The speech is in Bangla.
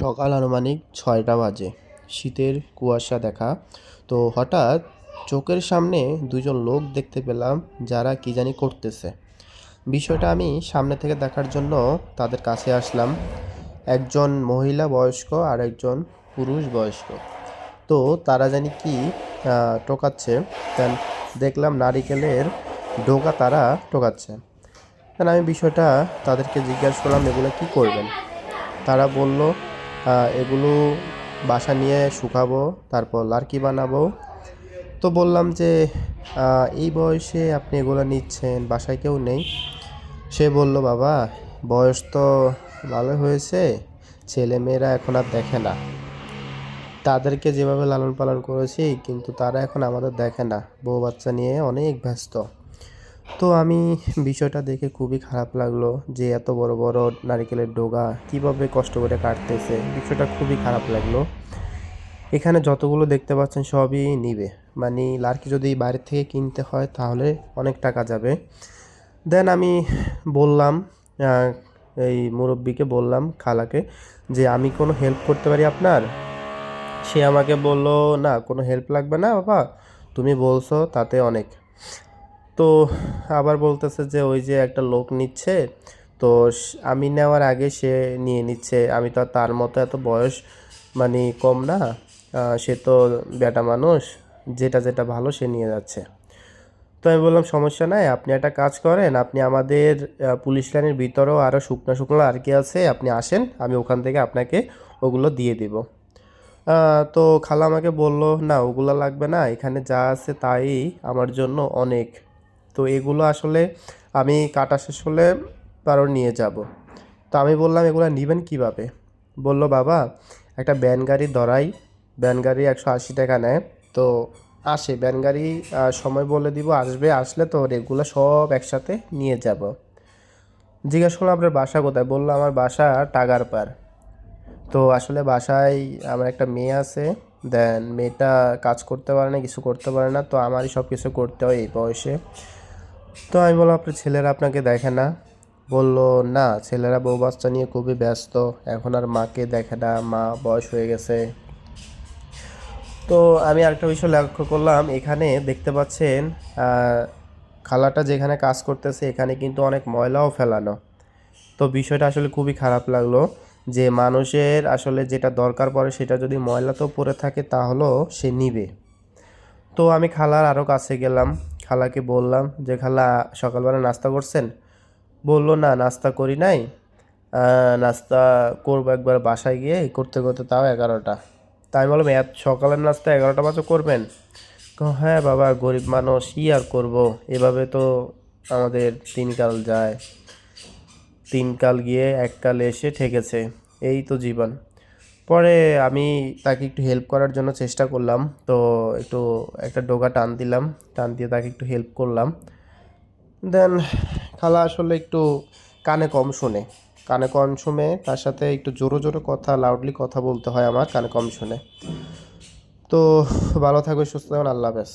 সকাল আনুমানিক ছয়টা বাজে। শীতের কুয়াশা দেখা। তো হঠাৎ চোখের সামনে দুজন লোক দেখতে পেলাম যারা কি জানি করতেছে। বিষয়টা আমি সামনে থেকে দেখার জন্য তাদের কাছে আসলাম। একজন মহিলা বয়স্ক আর একজন পুরুষ বয়স্ক। তো তারা জানি কি টোকাচ্ছে দেন দেখলাম নারিকেলের ডোকা তারা টোকাচ্ছে দেন আমি বিষয়টা তাদেরকে জিজ্ঞাসা করলাম, এগুলো কি করবেন? তারা বলল এগুলো বাসা নিয়ে শুকাবো, তারপর লার্কি বানাবো। তো বললাম যে এই বয়সে আপনি এগুলো নিচ্ছেন, বাসায় কেউ নেই। সে বলল, বাবা, বয়স তো ভালো হয়েছে ছেলে মেয়েরা এখন আর দেখে না। তাদেরকে যেভাবে লালন পালন করেছি, কিন্তু তারা এখন আমাদের দেখে না। বউ বাচ্চা নিয়ে অনেক ব্যস্ত। তো আমি বিষয়টা দেখে খুবই খারাপ লাগল যে এত বড় বড় নারকেলের ডোগা কীভাবে কষ্ট করে কাটতেছে, বিষয়টা খুবই খারাপ লাগল। এখানে যতগুলো দেখতে পাচ্ছেন সবই নিবে। মানে লার্কি যদি বাইরে থেকে কিনতে হয় তাহলে অনেক টাকা যাবে। দেন আমি বললাম এই মুরব্বিকে বললাম, খালাকে, যে আমি কোনো হেল্প করতে পারি আপনার? সে আমাকে বলল, না, কোনো হেল্প লাগবে না বাবা। তুমি বলছো তাতে অনেক। তো আবার বলতেছে যে ওই যে একটা লোক নিচ্ছে, তো আমি নেওয়ার আগে সে নিয়ে নিচ্ছে। আমি তো তার মতো এত বয়স মানে কম না সে তো বেটা মানুষ, যেটা যেটা ভালো সে নিয়ে যাচ্ছে। তো আমি বললাম, সমস্যা নাই, আপনি একটা কাজ করেন, আপনি আমাদের পুলিশ লাইনের ভিতরেও আরও শুকনো শুকনো আর কি আছে, আপনি আসেন, আমি ওখান থেকে আপনাকে ওগুলো দিয়ে দিব। তো খালা আমাকে বলল, না, ওগুলো লাগবে না, এখানে যা আছে তাই আমার জন্য অনেক। তো এগুলো আসলে আমি কাটা শেষ হলে তারও নিয়ে যাব। তো আমি বললাম, এগুলো নেবেন কীভাবে? বলল, বাবা, একটা ব্যান গাড়ি ধরাই, ব্যান গাড়ি একশো আশি টাকা নেয়, তো আসে, ব্যান গাড়ি সময় বলে দিব, আসবে, আসলে তো এগুলো সব একসাথে নিয়ে যাব। জিজ্ঞাসা করলাম আপনার বাসা কোথায়? বলল, আমার বাসা টাগার পার তো আসলে বাসায় আমার একটা মেয়ে আছে দেন মেয়েটা কাজ করতে পারে না, কিছু করতে পারে না, তো আমারই সব কিছু করতে হয় এই বয়সে। তো আমি বললাম, আপনার ছেলেরা আপনাকে দেখে না। বলল, না, ছেলেরা বউ বাচ্চা নিয়ে খুবই ব্যস্ত। এখন আর মাকে দেখে না, মা বয়স হয়ে গেছে। তো আমি আরেকটা বিষয় লক্ষ্য করলাম, এখানে দেখতে পাচ্ছেন খালাটা যেখানে কাজ করতেছে, এখানে কিন্তু অনেক ময়লাও ফেলানো। তো বিষয়টা আসলে খুবই খারাপ লাগল যে মানুষের আসলে যেটা দরকার পড়ে, সেটা যদি ময়লা তো পড়ে থাকে, তাহলেও সে নিবে। তো আমি খালার আরও কাছে গেলাম। খালাকে বললাম যে, খালা, সকালবেলা নাস্তা করছেন? বলল, না, নাস্তা করি নাই। নাস্তা করব একবার বাসায় গিয়ে করতে করতে তাও এগারোটা। তাই আমি বললাম, এত সকালের নাস্তা এগারোটা বাজে করবেন? হ্যাঁ বাবা, গরিব মানুষ, কি আর করব? এভাবে তো আমাদের দিনকাল যায়। তিন কাল গিয়ে এক কাল এসে ঠেকেছে। এই তো জীবন। পরে আমি তাকে একটু হেল্প করার জন্য চেষ্টা করলাম। তো একটু একটা ডোগা টান দিলাম, টান দিয়ে তাকে একটু হেল্প করলাম। দেন খালা আসলে একটু কানে কম শুনে। কানে কম শুনে, তার সাথে একটু জোরো জোরে কথা লাউডলি কথা বলতে হয় আমার কানে কম শুনে। তো ভালো থাকবে, সুস্থ থাকুন আল্লাহ হাফেজ।